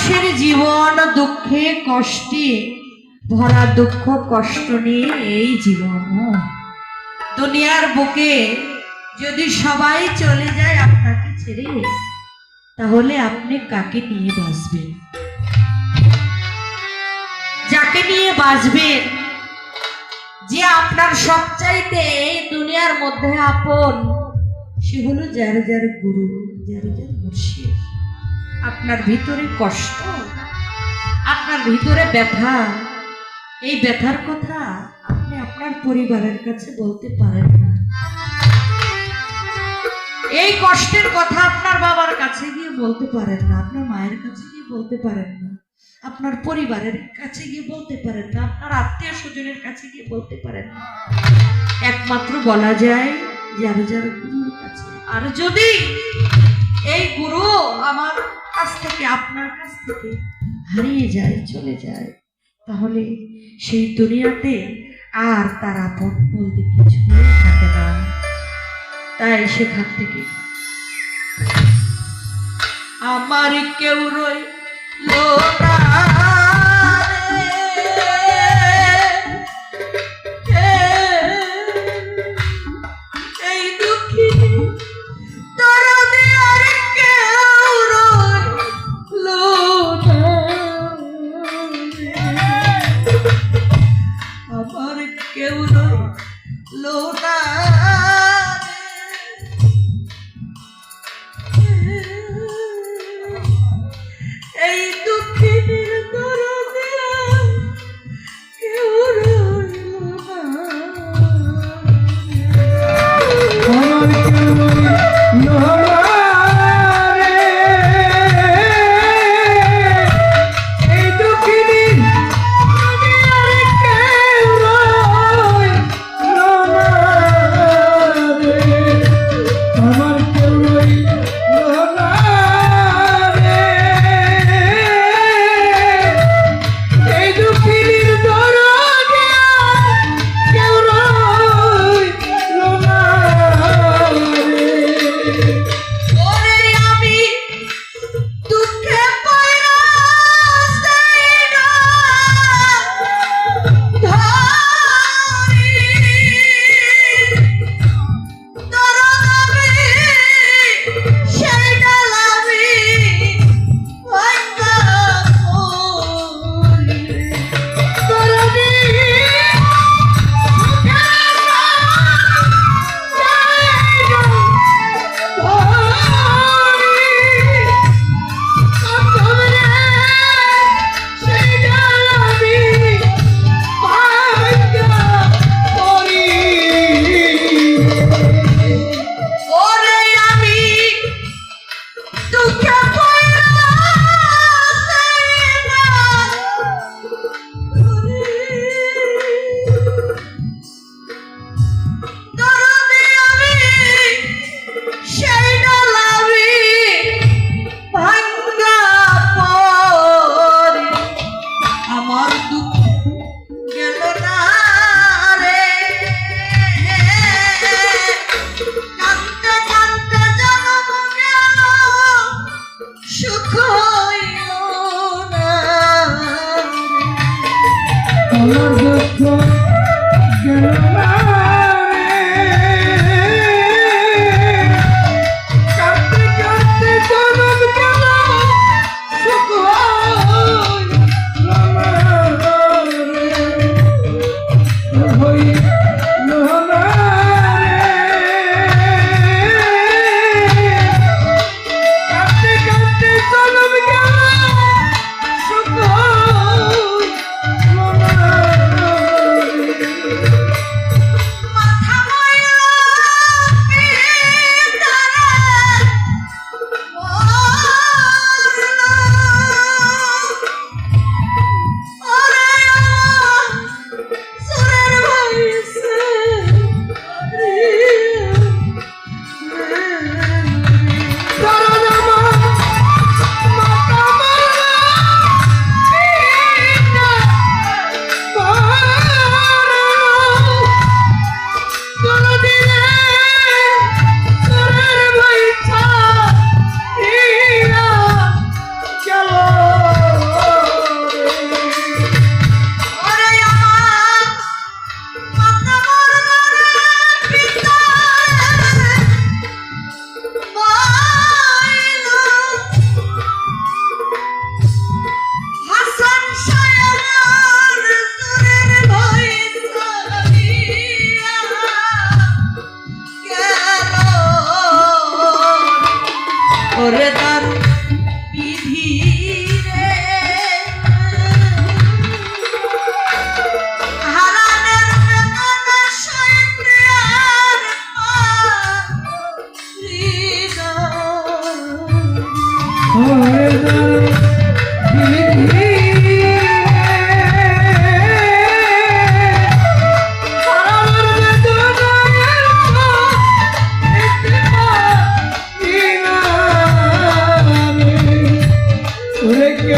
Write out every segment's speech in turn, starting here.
মানুষের জীবন দুঃখে কষ্টে, ভরা দুঃখ কষ্ট নিয়ে এই জীবন। দুনিয়ার বুকে যদি সবাই চলে যায় আপনাকে ছেড়ে, তাহলে আপনি কাকে নিয়ে বাঁচবেন? যাকে নিয়ে বাঁচবেন? যে আপনার সবচাইতে এই দুনিয়ার মধ্যে আপন, সে হলো যার যার গুরু, যার যার আপনার ভিতরে কষ্ট, আপনার ভিতরে ব্যথা, এই ব্যথার কথা আপনি আপনার পরিবারের কাছে বলতে পারেন না। এই কষ্টের কথা আপনার বাবার কাছে গিয়ে বলতে পারেন না, আপনার মায়ের কাছে গিয়ে বলতে পারেন না, আপনার পরিবারের কাছে গিয়ে বলতে পারেন না, আপনার আত্মীয় স্বজনের কাছে গিয়ে বলতে পারেন না। একমাত্র বলা যায় যার যার গুরুর কাছে, আর যদি কাছ থেকে, আপনার কাছ থেকে হারিয়ে যায়, চলে যায়। তাহলে সেই দুনিয়াতে আর তার আপন বলতে কিছু থাকে না। তাই সেখান থেকে আমার কেউ রইল না।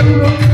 আমার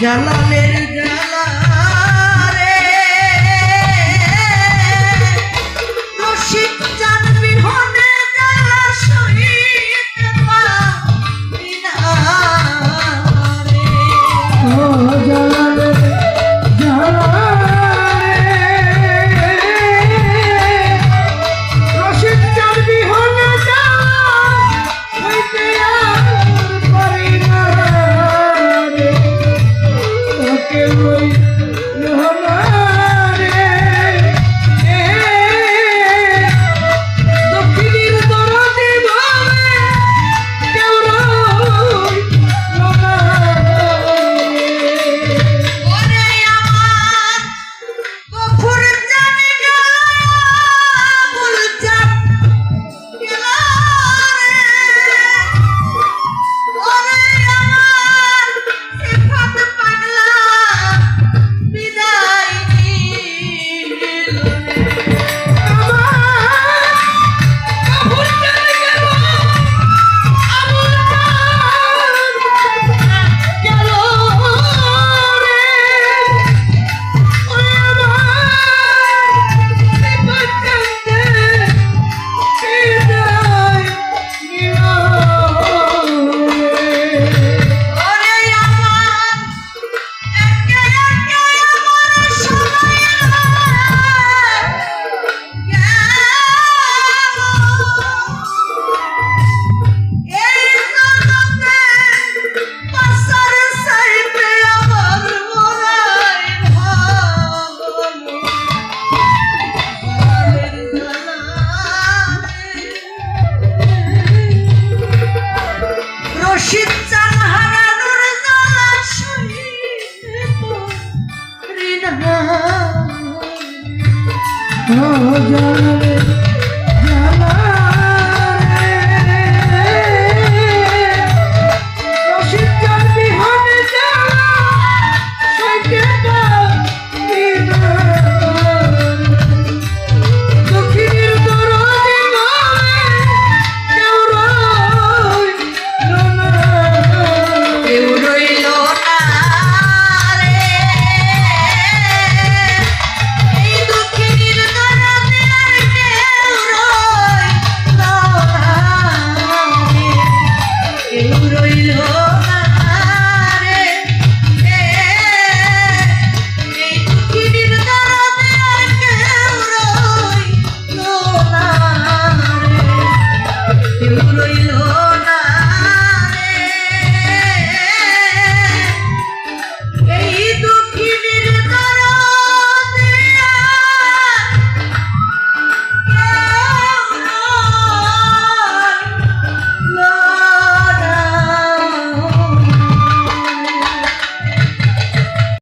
জালালের જાણે.